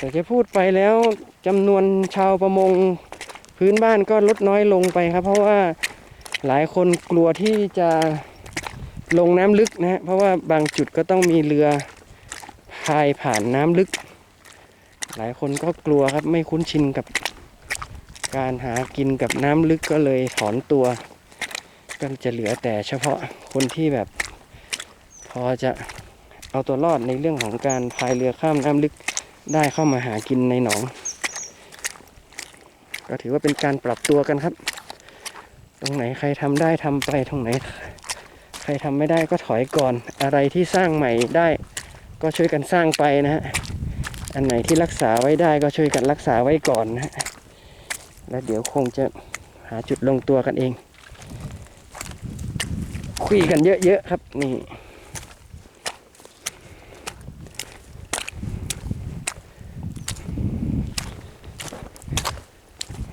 แต่จะพูดไปแล้วจำนวนชาวประมงพื้นบ้านก็ลดน้อยลงไปครับ เพราะว่าหลายคนกลัวที่จะลงน้ำลึกนะฮะเพราะว่าบางจุดก็ต้องมีเรือพายผ่านน้ำลึก หลายคนก็กลัวครับไม่คุ้นชินกับการหากินกับน้ำลึกก็เลยถอนตัว ก็จะเหลือแต่เฉพาะคนที่แบบ พอจะเอาตัวรอดในเรื่องของการพายเรือข้ามน้ำลึก ได้เข้ามาหากินในหนอง ก็ถือว่าเป็นการปรับตัวกันครับ ตรงไหนใครทำได้ทำไปตรงไหน ใครทำไม่ได้ก็ถอยก่อน อะไรที่สร้างใหม่ได้ ก็ช่วยกันสร้างไปนะฮะอันไหนที่รักษาไว้ได้ก็ช่วยกันรักษาไว้ก่อนนะฮะแล้วเดี๋ยวคงจะหาจุดลงตัวกันเอง คุยกันเยอะๆครับนี่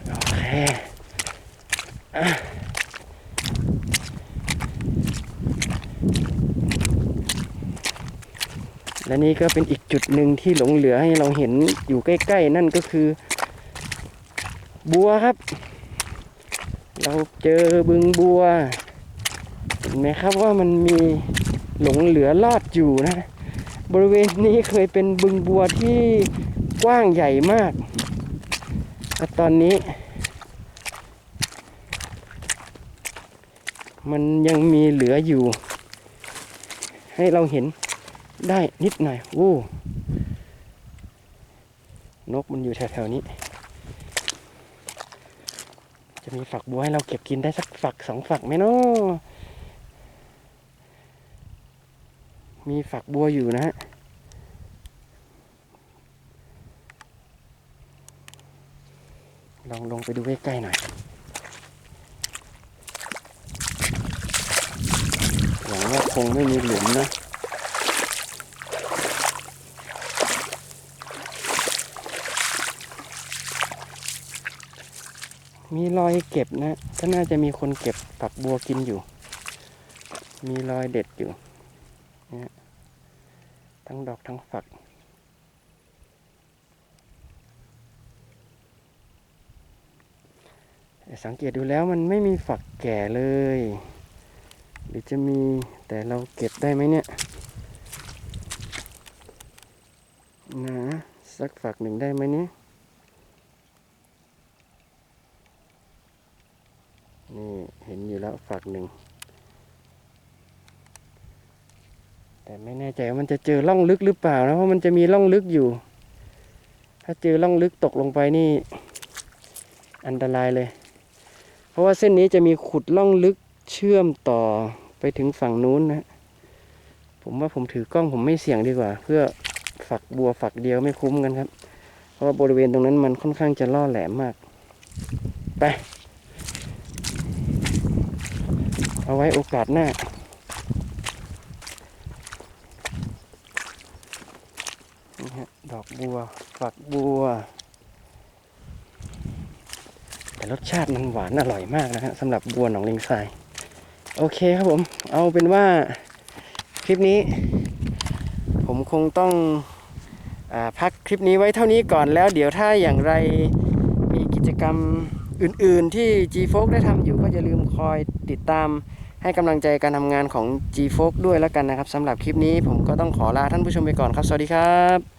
โอเคอะ และนี่ก็เป็นอีกจุดหนึ่งที่หลงเหลือให้เราเห็นอยู่ใกล้ ๆ นั่นก็คือ บัวครับ เราเจอบึงบัว เห็นไหมครับว่ามันมีหลงเหลือรอดอยู่นะ บริเวณนี้เคยเป็นบึงบัวที่กว้างใหญ่มากแต่ตอนนี้ มันยังมีเหลืออยู่ ให้เราเห็นได้นิดหน่อยโอ้นกมันอยู่แถวๆนี้ จะมีฝักบัวให้เราเก็บกินได้สักฝักสองฝักไหมเนาะมีฝักบัวอยู่นะฮะลองลงไปดูใกล้ๆหน่อย หวั งว่าคงไม่มีหลุมนะมีรอยเก็บนะก็น่าจะมีคนเก็บฝักบัวกินอยู่ มีรอยเด็ดอยู่นี่ยทั้งดอกทั้งฝัก สังเกตดูแล้วมันไม่มีฝักแก่เลย หรือจะมีแต่เราเก็บได้ไหมเนี่ยนะสักฝักหนึ่งได้ไหมเนี่ยนี่เห็นอยู่แล้วฝักหนึ่ง แต่ไม่แน่ใจว่ามันจะเจอร่องลึกหรือเปล่านะเพราะมันจะมีร่องลึกอยู่ ถ้าเจอร่องลึกตกลงไปนี่ อันตรายเลย เพราะว่าเส้นนี้จะมีขุดล่องลึก เชื่อมต่อไปถึงฝั่งนู้นนะ ผมว่าผมถือกล้องผมไม่เสี่ยงดีกว่า เพื่อฝักบัวฝักเดียวไม่คุ้มกันครับ เพราะว่าบริเวณตรงนั้นมันค่อนข้างจะล่อแหลมมาก ไป เอาไว้โอกาสหน้านี่ฮะดอกบัว ฝักบัว แต่รสชาติมันหวานอร่อยมากนะฮะสำหรับบัวหนองเลงทราย โอเคครับผม เอาเป็นว่าคลิปนี้ ผมคงต้องอพักคลิปนี้ไว้เท่านี้ก่อนแล้ว เดี๋ยวถ้าอย่างไรมีกิจกรรมอื่นๆที่ G f o k ได้ทำอยู่ก็อย่าลืมคอยติดตามให้กำลังใจการทำงานของ G f o k ด้วยแล้วกันนะครับสำหรับคลิปนี้ผมก็ต้องขอลาท่านผู้ชมไปก่อนครับ สวัสดีครับ